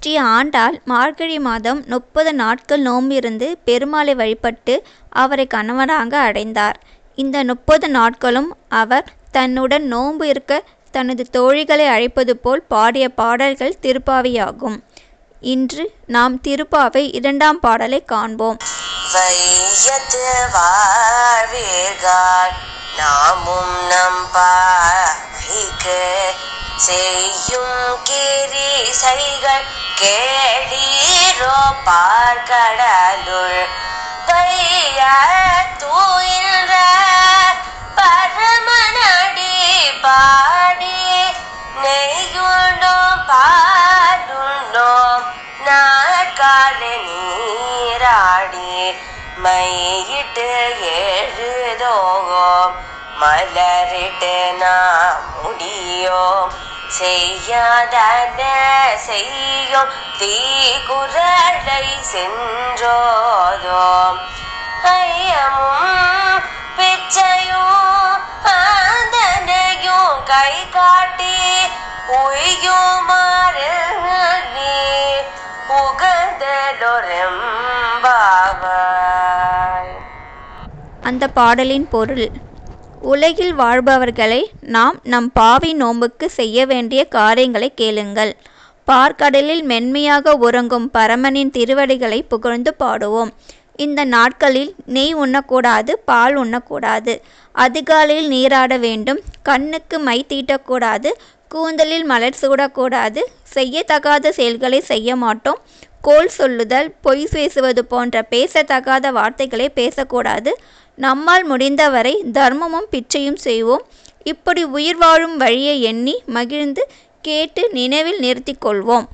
ஸ்ரீ ஆண்டாள் மார்கழி மாதம் முப்பது நாட்கள் நோம்பிருந்து பெருமாளை வழிபட்டு அவரை கணவனாக அடைந்தார். இந்த முப்பது நாட்களும் அவர் தன்னுடன் நோன்பு இருக்க தனது தோழிகளை அழைப்பது போல் பாடிய பாடல்கள் திருப்பாவையாகும். இன்று நாம் திருப்பாவை இரண்டாம் பாடலைக் காண்போம். வையத்து நாமும் நம் பாவைக்கு செய்யும் கிரிசைகள் கேளீரோ பார்க்கடலுள் பைய தூயின்ற பரமனடி பாடி நெய்யுண்டோம் பாலுண்டோம் நாட்கால நீராடி மையிட்டு எழுதோம் மலரிட்டு நாம் முடியோம் செய்யாதன செய்யும் தீக்குறளை சென்றோதோம். ஐயமும் பிச்சையும் ஆந்தனையும் கை காட்டி உய்யுமாறு நீ உகந்தலொரெம்பாவாய் அந்த பாடலின் பொருள் உலகில் வாழ்பவர்களை நாம் நம் பாவி நோம்புக்கு செய்ய வேண்டிய காரியங்களை கேளுங்கள். பாற்கடலில் மென்மையாக உறங்கும் பரமனின் திருவடிகளை புகழ்ந்து பாடுவோம். இந்த நாட்களில் நெய் உண்ணக்கூடாது பால் உண்ணக்கூடாது. அதிகாலையில் நீராட வேண்டும். கண்ணுக்கு மை தீட்டக்கூடாது. கூந்தலில் மலர் சூடக்கூடாது. செய்யத்தகாத செயல்களை செய்ய மாட்டோம். கோல் சொல்லுதல் பொய் பேசுவது போன்ற பேசத்தகாத வார்த்தைகளை பேசக்கூடாது. நம்மால் முடிந்தவரை தர்மமும் பிச்சையும் செய்வோம். இப்படி உயிர் வாழும் வழியை எண்ணி மகிழ்ந்து கேட்டு நினைவில் நிறுத்திக் கொள்வோம்.